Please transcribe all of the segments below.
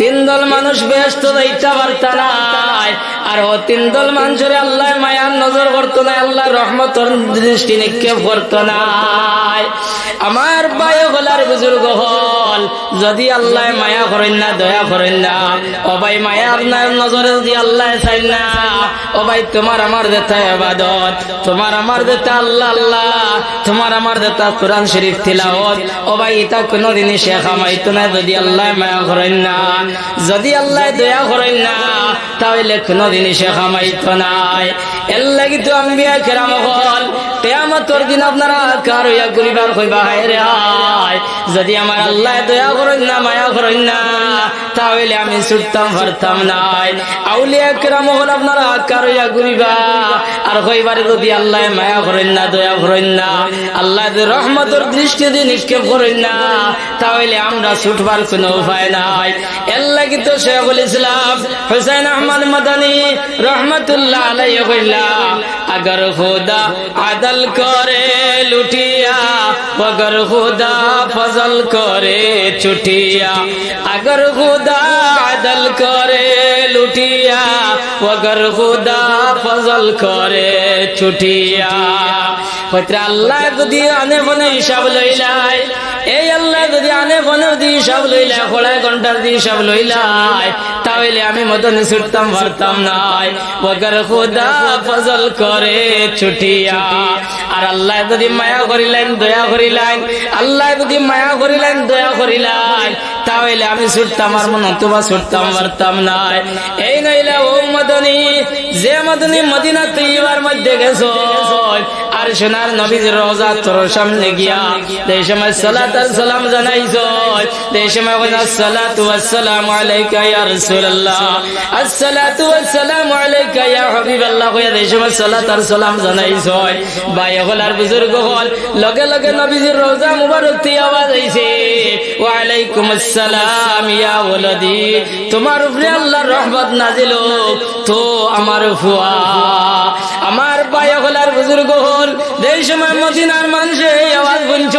তিন দল মানুষ ব্যস্ত যাইতা পারতা নাই আর ও তিন দল মানুষের আল্লাহ মায়ার নজর করতো না আল্লাহ রহমতর দৃষ্টি নিক্ষেপ করতো নাই আমার ভাই হলার বুজুর্গ হল, যদি আল্লাহ মায়া করেন না, দয়া করেন না। ও ভাই, মায়া আপনার নজরে যদি আল্লাহ চাই না, ও ভাই, তোমার আমার দেতা এবাদত তোমার আমার দেতা আল্লাহ আল্লাহ, তোমার আমার দেতা কোরআন শরীফ তিলাওয়াত। ও ভাই, এটা কোনোদিনই শেখ আমাইতো না, যদি আল্লাহ মায়া করেন না। যদি আল্লাহ দয়া করেন না, তাহলে কোনো শেখ আমাইতো নাই। এর লাগি তো আম্বিয়া কেরাম হল, কেয়ামতর দিন আপনারা কার হইয়া গরিবার কইবা হায় রে হায়। যদি আমার আল্লাহ দয়া করেন না, মায়া করেন না, তাহলে আমি ছুটতাম, পারতাম নাই আউলিয়া কেরাম হল আপনারা কারোয়া ঘুরিবা। আর হইবার যদি আল্লাহ মায়া করেন না, দয়া করেন না, আল্লাহ রহমতর দিয়ে নিক্ষেপ করেন না, তাহলে আমরা ছুটবার কোনো উপায় নাই। এল্লা কিন্তু সে বলেছিলাম হুসাইন আহমদ মাদানি রহমতুল্লাহ আলাই কইলা আগর খোদা আদল করে লুটিয়া মগর খুদা ফজল করে ছুটিয়া আগর খুদা আদল করে লুটিয়া মগর খুদা ফজল করে ছুটিয়া হয়তো আল্লাহ যদি অনেক হিসাব লইলায় এই আল্লাহ যদি আনে বনে যদি হিসাব লইলাই খোলায় ঘণ্টার দিয়ে হিসাব লইলাই, তাহলে আমি মতন ছুটতাম, পারতাম নাই। বগর খুদা ফজল করে ছুটিয়া। আর আল্লাহ যদি মায়া করিলেন, দয়া করিলেন, আল্লাহ যদি মায়া করিলেন, দয়া করিলেন, তাহলে আমি ছুটতাম, আর মন অথবা ছুটতাম, পারতাম নাই। এই নইলে ও মদনী, যে মদনী মদিনা তৈবার মধ্যে গেছো আর সোনার নবীর রোজা তোর সামনে গিয়া। এই সময় সালাত আর সালাম জানাইছো এই সময় ওয়াসসালামু আলাইকা ইয়া রাসূলুল্লাহ। আলাইকা ইয়া হাবিবাল্লাহ। কইয়া সময় সালাত আর সালাম ভাই হলার বুজুর্গ হল। লগে লগে রোজা মুবারক আওয়াজ আইছে ওয়া আলাইকুম আসসালাম ইয়া ওয়ালাদি, তোমার উপরে আল্লাহর রহমত নাজিল, তো আমার ফুয়া, আমার ভাই বুজুর্গ হল। এই সময় মদিনার মানুষে এই আওয়াজ শুনছ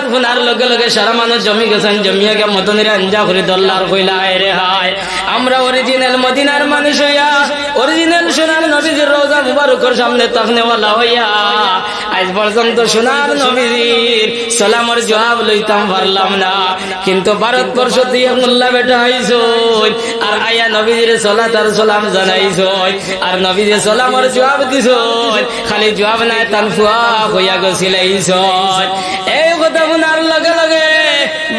আওয়াজ শোনার লগে লগে সারা মানুষ জমি গেছেন জমিয়া গে মতনের আঞ্জা করে দল্লার কইলা রে হায়, আমরা অরিজিনাল মদিনার মানুষ হইয়া অরিজিনাল সোনার নবীজির রোজা মুবারকর সামনে তখনে ওয়ালা হইয়া, আজ পর্যন্ত সোনার নবীজির সালামর জবাব লইতাম পারলাম না। কিন্তু ভারতবর্ষ দিয়ে মোল্লা বেটা আইস আর আয়া নবীজির সলাত আর সালাম জানাইছ আর নবীজির সালামর জবাব দিছ খালি জবাব নাই তান ফুয়া হইয়া গছিলাইছ এই কথা শোনার লগে লগে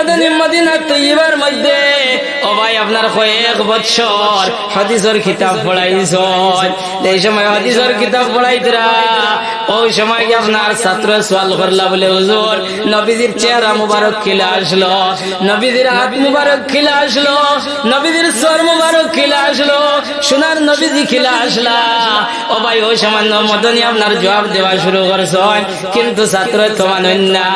মদনী মদিনা তৈবার মধ্যে। ও ভাই, আপনার কয়েক ছাত্র করলা বলে, হুজুর, নবীজির চেহারা মুবারক খিলে আসলো, নবীজির হাত মুবারক খিলে আসলো, নবীজির সর মুবারক খিলে আসলো, সোনার নবীজি খিলে আসলা। ও ভাই সামান্য মদনী আপনার জবাব দেওয়া শুরু করছেন। কিন্তু ছাত্র তো মানেন না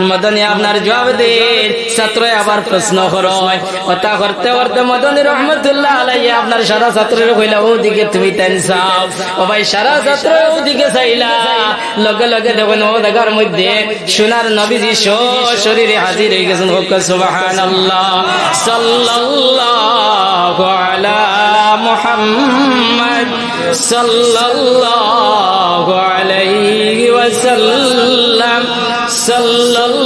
মদনী আপনার জবাব দেন। ছাত্র আবার প্রশ্ন করয় সোনার নবীজি শরীরে হাজির হয়ে গেছেন। সাল্লাল্লাহু সাল্লাল্লাহু আলাইহি ওয়াসাল্লাম। সাল্লাল্লাহু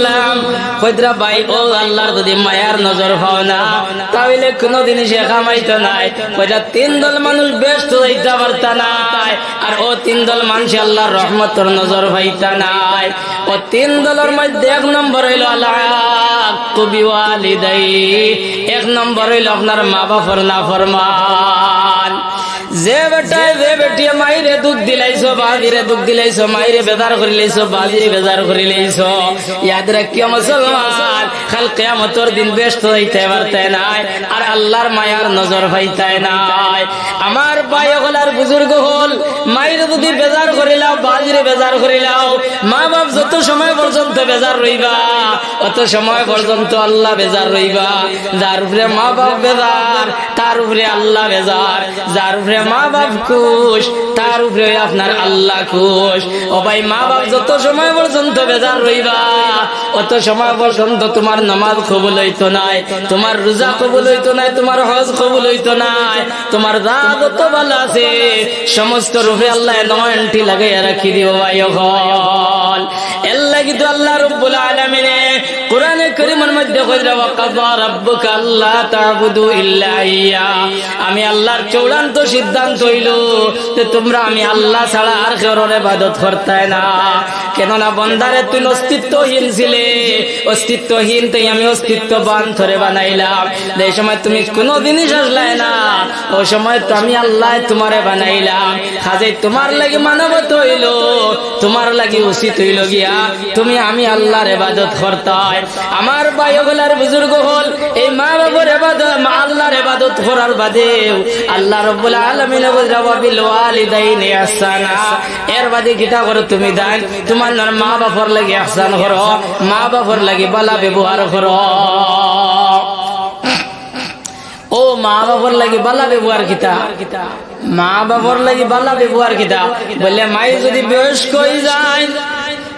কইদরা ভাই, ও আল্লাহর যদি মায়ার নজর পাও না, তাহলে কোনো জিনিস কামাইতো নাই কইরা তিন দল মানুষ ব্যস্ত হইতে পারতা নাই আর ও তিন দল মানুষ আল্লাহর রহমতর নজর পাইতা নাই ও তিন দলের মধ্যে এক নম্বর হইল আল্লাহ, কবি এক নম্বর হইল আপনার মা বাপর না ফরমান যে বেটায় যে বেটিয়ে মাইরে দুধ দিলাইছো, বাজিরে দুধ দিলাইছো, মাইরে বেজার করে লাইছো, বাজিরে বেজার করে ইয়াদ রাখিও মুসলমান খাল দিন ব্যস্ত হইতে পারতে নাই, আর আল্লাহর মায়ার নজর পাইতে নাই। আমার ভাই বুজুর্গ হল, মাইরে যদি বেজার করিলাও বাজিরে বেজার করিলাও মা বাপ যত সময় পর্যন্ত বেজার রইবা, অত সময় পর্যন্ত আল্লাহ বেজার রইবা। যার উপরে মা বাপ বেজার, তার উপরে আল্লাহ বেজার, যার উপরে তোমার নামাজ কবুল হইতো নাই, তোমার রোজা কবুল হইতো নাই, তোমার হজ কবুল হইতো নাই, তোমার যা যত ভালো আছে, সমস্ত রূপে আল্লাহ নয়নটি লাগাইয়া রাখি দিও ভাই হল। এর লাগি তো আল্লাহ রব্বুল আলামিনে কোরআনে করিমের মধ্যে কইরা ওয়াকাযা রাব্বুকা আল্লা তা'বুদু ইল্লা ইয়া। আমি আল্লাহর চূড়ান্ত সিদ্ধান্ত হইল যে তোমরা আমি আল্লাহ ছাড়া আর কারোর ইবাদত করতে না। কেননা বন্দারে তুই অস্তিত্বহীন ছিলে। অস্তিত্বহীন তাই আমি অস্তিত্ববান ধরে বানাইলাম। যে সময় তুমি কোনো জিনিস আসলে না ওই সময় তো আমি আল্লাহ তোমারে বানাইলাম। কাজে তোমার লাগি মানবত হইল, তোমার লাগি উচিত হইল গিয়া, তুমি আমি আল্লাহর ইবাদত করতাই আমার বায়গলার বুজুর্গ হল, এই মা বাবার ইবাদত মা আল্লাহর ইবাদত করার বাদেও আল্লাহ বিল এর বাদে করো, তুমি দান। তোমার মা বাবার লাগি করো, মা বালা ব্যবহার করো। ও মা বাবার লাগি বালা ব্যবহার কিতা? মা বাবার লাগি বালা ব্যবহার বললে মাই যদি বয়স্ক হয়ে যায়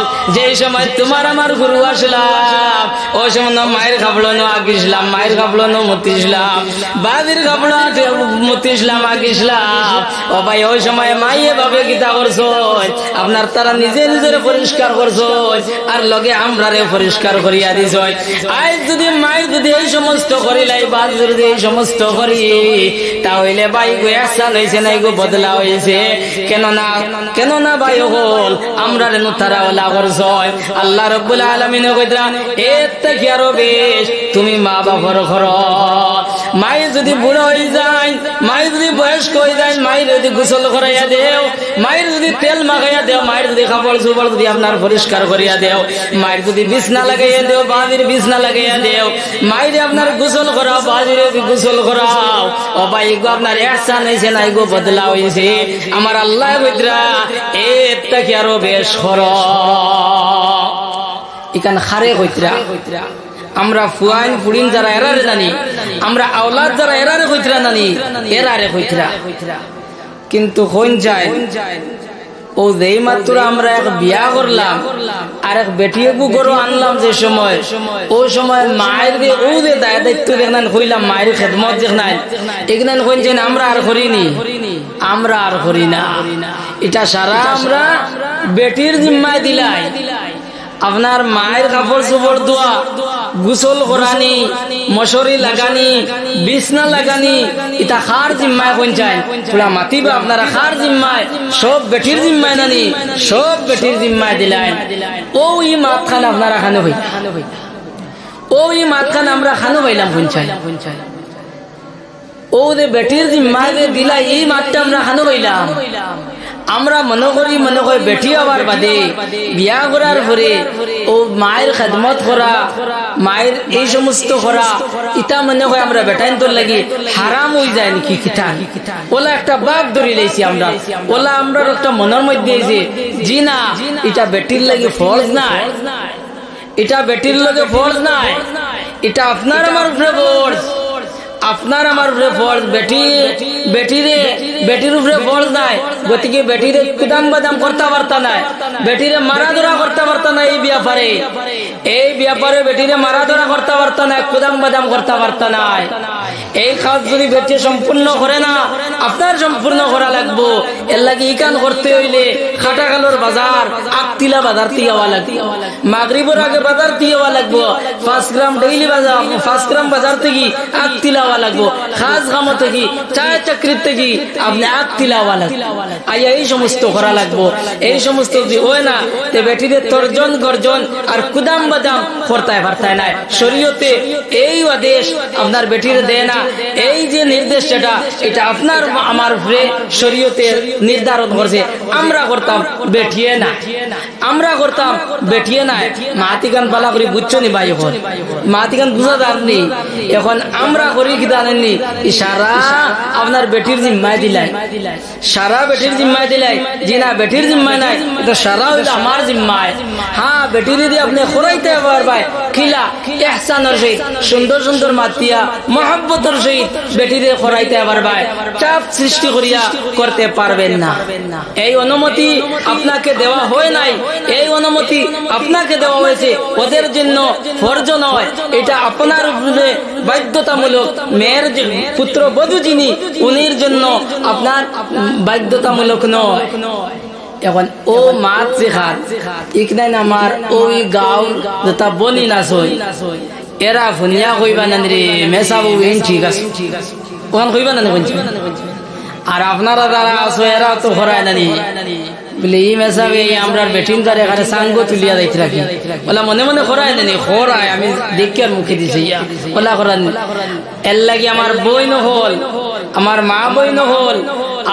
হল যেই সময় তোমার আমার গুরু আসলাম, ওই সময় না মায়ের খাবলো নো আগিসলাম মায়ের খাবলো নো মতিসলাম বাদির খাবলো মতিসলাম আগিসলাম ও ভাই, ওই সময় মাইয়ে ভাবে গীতা করছ আপনার তারা নিজে নিজের পরিষ্কার করছ আর লগে আমরা রে পরিষ্কার করিয়া দিছ আজ যদি মায়ের যদি এই সমস্ত করিলাই বাদ যদি এই সমস্ত করি, তাহলে ভাই গো একসান হয়েছে না গো, বদলা হয়েছে কেন না কেন না ভাই হল আমরা তারা ওলা করছ আল্লাহ রব্বুল আলমিন এর থেকে আরও বেশ তুমি মা বাবার ঘর। মাই যদি বুড়ো হয়ে যায় মাই যদি বয়স্ক হয়ে যায়, মায়ের যদি গোসল করাইয়া দেও, মায়ের যদি তেল মাখাইয়া দেও, মায়ের যদি কাপড় চুপড় যদি আপনার পরিষ্কার করিয়া দেও, মায়ের যদি বিছনা লাগাইয়া দেও বাদির বিছনা লাগাইয়া দেও, মায়ের আপনার গোসল করাও বাদির যদি গোসল করাও, ও ভাই, গো আপনার একসান হয়েছে না, গো বদলা হয়েছে আমার আল্লাহ কইতরা এর থেকে আরও বেশ খর ইকান খারে কইতরা আমরা ফুয়াইন, ফুড়িন যারা এরারে জানি, আমরা আওলাদ যারা এরারে কইতরা জানি, এরারে কইতরা। কিন্তু হইন যায়, ও যেই মাত্র আমরা এক বিয়া করলাম, আর এক বেটিয়ে গরু আনলাম যে সময় ওই সময় মায়ের দিয়ে ও যে দায় দায়িত্ব দেখলেন হইলাম, মায়ের খেদমত দেখলেন হইন আমরা আর করিনি, আমরা আর করি না। এটা সারা আমরা বেটির জিম্মায় দিলাই। আপনার মায়ের কাপড় চোপড় দোয়া গুসল করানি, মশরি লাগানি, বিছনা লাগানি এটা খার জিম্মায় চাই পুরা মাতিবা আপনারা খার জিম্মায়, সব বেটির জিম্মায় নানি, সব বেটির জিম্মায় দিলাই ও ই মাত খান আপনারা খানো ভাই ও ই মাত খান আমরা খানো পাইলাম কোন চাই ও যে বেটির জিম্মায় দিলাই এই মাতটা আমরা খানো পাইলাম আমরা মনে করি মনে করি বেটি হওয়ার বাদে, বিয়া করার পরে ও মায়ের খেদমত করা, মায়ের এই সমস্ত করা ইটা মনে হয় আমরা বেটাইন তোর লাগি হারাম হয়ে যায় নাকি কিটা ওলা একটা বাপ ধরে লাইছি আমরা। ওলা আমরা একটা মনের মধ্যে এসে জি না এটা বেটির লাগি ফরজ নাই। এটা বেটির লগে ফরজ নাই। এটা আপনার আমার উপরে ফরজ। আপনার আমার উপরে ফরজ। বেটি বেটিরে বেটির উপরে বল নাই। গতিকে বেটির কুদাম বাদাম করতে পারত নাই। বেটিরে মারা ধরা করতে পারত না এই ব্যাপারে। এই ব্যাপারে বেটিরে মারা ধরা করতে পারত না কুদাম বাদাম করতে পারত নাই। এই কাজ যদি বেটি সম্পূর্ণ করে না, আপনার সম্পূর্ণ করা লাগবো। এর লাগে ই কান করতে হইলে খাটাকালোর বাজার আকতিলা বাজার হওয়া লাগবে। মাগরিবর আগে বাজার হওয়া লাগবো। পাঁচ গ্রাম ডেইলি বাজার, পাঁচ গ্রাম বাজার থেকে আকতিলা হওয়া লাগবো। খাস কামো থেকে, চায় চাকরির থেকে আপনি আকতিলা হওয়া লাগবে। আইয়া এই সমস্ত করা লাগবো। এই সমস্ত যদি হয় না, তে বেটিদের তর্জন, গর্জন আর কুদাম বাদাম করতায় পারতায় নাই। শরীয়তে এই আদেশ আপনার বেটির দেয় না। এই যে নির্দেশ সেটা এটা আপনার আমার উপরে শরীয়তে নির্ধারণ করছে। আমরা করতাম, বেঠিয়ে না। আমরা করতাম, বেঠিয়ে না। মাতিকান পালা করি, বুঝছ নি ভাই এখন? মাতিকান বুঝা যাননি এখন আমরা করি কি জানেননি সারা আপনার বেটির জিম্মায় দিলাই। সারা বেটির জিম্মায় দিলাই। জি না বেটির জিম্মায় নাই। এটা সারা হইল আমার জিম্মায়। হ্যাঁ বেটির যদি আপনি খোরাইতে পারবাই। খিলা এহসানের সহিত সুন্দর সুন্দর মাতিয়া, মহব্বতের সহিত বেটিরে আবার পারবাই চাপ সৃষ্টি করিয়া করতে পারবেন না। এই অনুমতি আপনাকে দেওয়া হয় নাই। এই অনুমতি আপনাকে দেওয়া হয়েছে। ওদের জন্য ফর্জ নয়। এটা আপনার উপরে বাধ্যতামূলক মেয়ের পুত্র বধূ যিনি, উনির জন্য আপনার বাধ্যতামূলক নয়। এখন ও যে খাত ইকনাইন আমার ওই গাঁও যেটা বনি না সই এরা ফুনিয়া কইবা না রে মেসাবু ইন ঠিক আছে। ওখান কইবা না বলছি আর আপনারা যারা আছো এরা তো হরায় নানি। বলে ই মেসাবে আমরা তার এখানে সাঙ্গ তুলিয়া যাইতে রাখি। বলা মনে মনে খরায় নানি খরায় আমি দেখি আর মুখে দিছি। ইয়া বলা খরান এর লাগি আমার বই নহল আমার মা বই নহল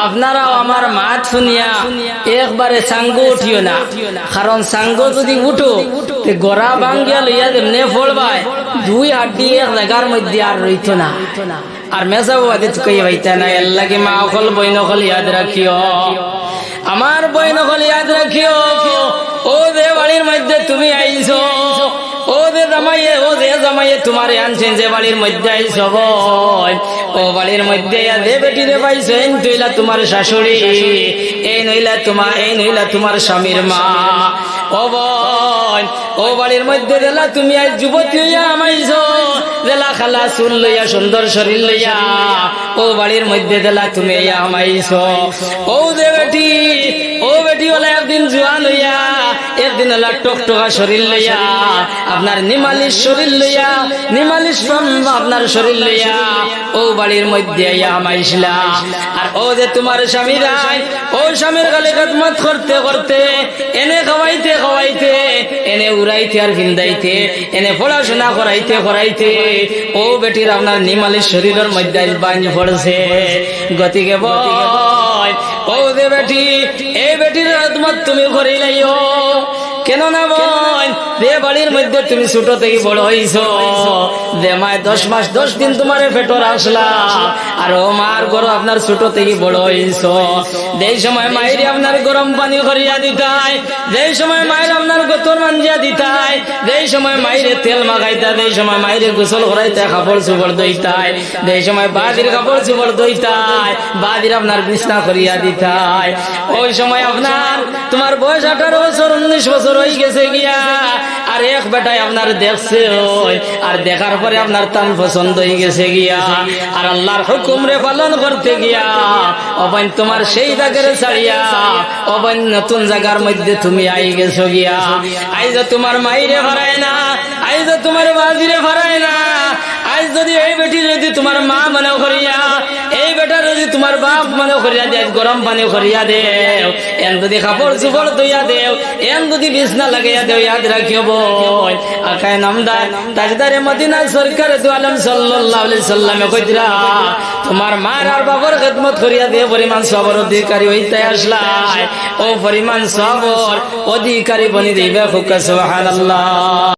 আপনারাও আমার মাত শুনিয়া একবারে সাঙ্গ উঠিও না। কারণ সাঙ্গ যদি উঠো গড়া ভাঙ্গিয়া লইয়া যেমনে ফলবায়, দুই হাড্ডি এক জায়গার মধ্যে আর রইত না। আর মেসাবো আদে চুকাই হইতে না এর লাগে মা অকল বই নকল ইয়াদ রাখিও। আমার বই নকল ইয়াদ রাখিও। ও দে বাড়ির মধ্যে তুমি আইছো, ও দে জামাইয়ে, ও দে জামাইয়ে তোমার আনছেন যে বাড়ির মধ্যে আইছো ও বাড়ির মধ্যে বেটি রে পাইছো, এই নইলা তোমার শাশুড়ি, এই নইলা তোমার এই নইলা তোমার স্বামীর মা। ও বই ও বাড়ির মধ্যে দেলা তুমি আজ যুবতী হইয়া আমাইছ দেলা খালা চুল লইয়া, সুন্দর শরীর লইয়া, ও বাড়ির মধ্যে দেলা তুমি আমাইছ। ও দে একদিন হলা টকটকা শরীর লইয়া, আপনার নিমালিশ শরীর লইয়া, নিমালিশ আপনার শরীর লইয়া, ও বাড়ির মধ্যে আমাইছিলা আর ও যে তোমার স্বামী রায়, ও স্বামীর গালে খেদমত করতে করতে, এনে খাওয়াইতে খাওয়াইতে, এনে উড়াইতে আর ভিন্দাইতে এনে পড়াশোনা করাইতে করাইতে, ও বেটির আপনার নিমালিশ শরীরের মধ্যে বাঞ্জ পড়ছে। গতিকে বয় ও দে বেটি এই বেটির তোমার তুমি করিলাইও। কেন না বল? দে বাড়ির মধ্যে তুমি ছোট থেকে বড় হইছো। দে মায় দশ মাস দশ দিন তোমার ফেটর আসলা। আর ও মার গরম আপনার ছোট থেকে বড় হইছো। যে সময় মায়ের আপনার গরম পানি করিয়া দিতাই যে সময় মায়ের আপনার গোতর মাঞ্জিয়া দিতাই যে সময় মায়ের তেল মাখাইতা যে সময় মায়ের গোসল করাইতে কাপড় চুপড় দইতাই যে সময় বাদির কাপড় চুপড় দইতাই বাদির আপনার বিছনা করিয়া দিতাই। ওই সময় আপনার তোমার বয়স আঠারো বছর উনিশ বছর গেছে গিয়া। আর এক বেটায় আপনার দেখছে আর দেখার পরে আপনার তান পছন্দ হয়ে গেছে গিয়া। আর আল্লাহর হুকুম রে পালন করতে গিয়া তোমার সেই জায়গারে ছাড়িয়া, অবান নতুন জায়গার মধ্যে তুমি আই গেছো গিয়া। আই যে তোমার মাইরে ভরায় না, আই যে তোমার বাজিরে ভরায় না আজ যদি এই বেটি যদি তোমার মা মনে করিয়া বেটার যদি তোমার বাপ মানে করিয়া দে গরম পানি করিয়া দেও। এন যদি কাপড় চুপড় ধুইয়া দেও, এন যদি বিছনা লাগাইয়া দেও, ইয়াদ রাখিও বই। নামদার, তাজদারে মদিনা সরকার দু আলম সাল্লাল্লাহু সাল্লামে কইতরা, তোমার মার আর বাবার খেদমত করিয়া দে পরিমাণ সবর অধিকারী হইতে আসলাই। ও পরিমাণ সবর অধিকারী বনি দিবে